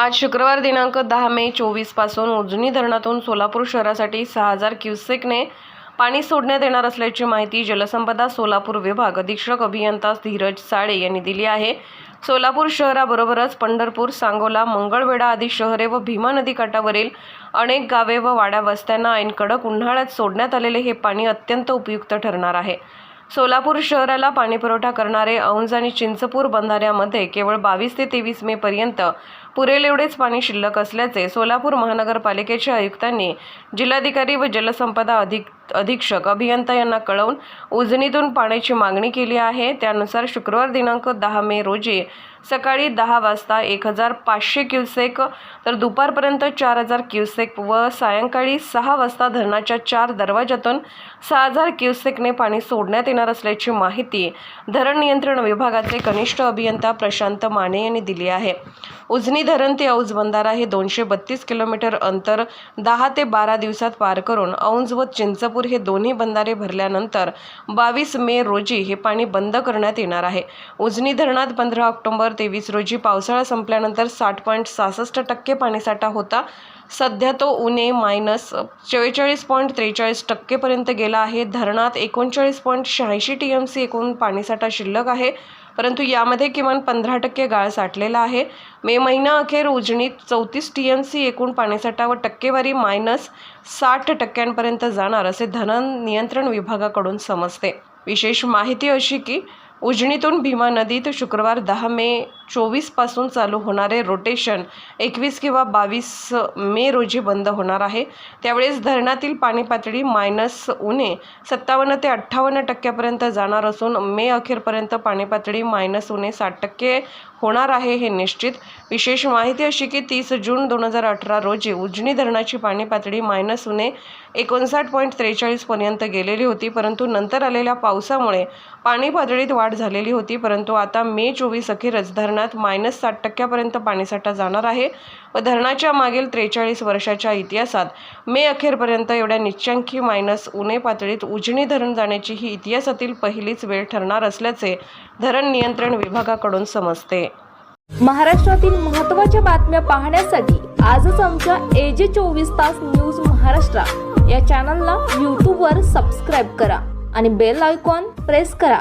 आज शुक्रवार दिनांक दहा मे चोवीसपासून उजनी धरणातून सोलापूर शहरासाठी सहा हजार क्युसेकने पाणी सोडण्यात येणार असल्याची माहिती जलसंपदा सोलापूर विभाग अधीक्षक अभियंता धीरज साळे यांनी दिली आहे. सोलापूर शहराबरोबरच पंढरपूर सांगोला मंगळवेढा आदी शहरे व भीमा नदी काठावरील अनेक गावे व वाड्या वस्त्यांना ऐन कडक उन्हाळ्यात सोडण्यात आलेले हे पाणी अत्यंत उपयुक्त ठरणार आहे. सोलापूर शहराला पाणीपुरवठा करणारे औंज आणि चिंचपूर बंधाऱ्यामध्ये केवळ बावीस ते तेवीस मे पर्यंत पुरेल एवढेच पाणी शिल्लक असल्याचे सोलापूर महानगरपालिकेच्या आयुक्तांनी जिल्हाधिकारी व जलसंपदा अधिक अधीक्षक अभियंता यांना कळवून उजनीतून पाण्याची मागणी केली आहे. त्यानुसार शुक्रवार दिनांक दहा मे रोजी सकाळी दहा वाजता एक हजार पाचशे क्युसेक तर दुपारपर्यंत चार हजार क्युसेक व सायंकाळी सहा वाजता धरणाच्या चार दरवाजातून सहा हजार क्युसेकने पाणी सोडण्यात येणार असल्याची माहिती धरण नियंत्रण विभागाचे कनिष्ठ अभियंता प्रशांत माने यांनी दिली आहे. उजनी धरण ते औज बंधारा हे दोनशे बत्तीस किलोमीटर अंतर दहा ते बारा दिवसात पार करून औंज व चिंचपूर हे दोन्ही बंधारे भरल्यानंतर बावीस मे रोजी हे पाणी बंद करण्यात येणार आहे. उजनी धरणात पंधरा ऑक्टोबर तेवीस रोजी पावसाळा संपल्यानंतर साठ पॉईंट सहासष्ट टक्के पाणीसाठा होता. सध्या तो उणे मायनस चव्वेचाळीस पॉईंट त्रेचाळीस टक्केपर्यंत गेला आहे. धरणात एकोणचाळीस पॉईंट शहाऐंशी टी एम सी एकूण पाणीसाठा शिल्लक आहे. परंतु यामध्ये किमान पंधरा टक्के गाळ साठलेला आहे. मे महिना अखेर उजणीत चौतीस टी एम सी एकूण पाणीसाठा व टक्केवारी मायनस साठ टक्क्यांपर्यंत जाणार असे धरण नियंत्रण विभागाकडून समजते. विशेष माहिती अशी की उजनीतून भीमा नदीत शुक्रवार दहा मे चोवीसपासून चालू होणारे रोटेशन एकवीस किंवा बावीस मे रोजी बंद होणार आहे. त्यावेळेस धरणातील पाणी पातळी मायनस उणे सत्तावन्न ते अठ्ठावन्न टक्क्यापर्यंत जाणार असून मे अखेरपर्यंत पाणी पातळी मायनस उणे साठ टक्के होणार आहे हे निश्चित. विशेष माहिती अशी की तीस जून दोन हजार अठरा रोजी उजनी धरणाची पाणी पातळी मायनस उणे एकोणसाठ पॉईंट त्रेचाळीसपर्यंत गेलेली होती परंतु नंतर आलेल्या पावसामुळे पाणी पातळीत वाढ झालेली होती परंतु आता मे चोवीस अखेरच धरणात मायनस साठ टक्क्यापर्यंत पाणीसाठा जाणार आहे. व धरणाच्या मागील त्रेचाळीस वर्षाच्या इतिहासात मे अखेरपर्यंत एवढ्या निच्चांकी मायनस उणे पातळीत उजनी धरण जाण्याची ही इतिहासातील पहिलीच वेळ ठरणार असल्याचे धरण नियंत्रण विभागाकडून समजते. महाराष्ट्रातील महत्त्वाच्या बातम्या पाहण्यासाठी आजच आमच्या एजे चोवीस तास न्यूज महाराष्ट्र या चॅनलला यूट्यूबवर सबस्क्राईब करा आणि बेल आयकॉन प्रेस करा.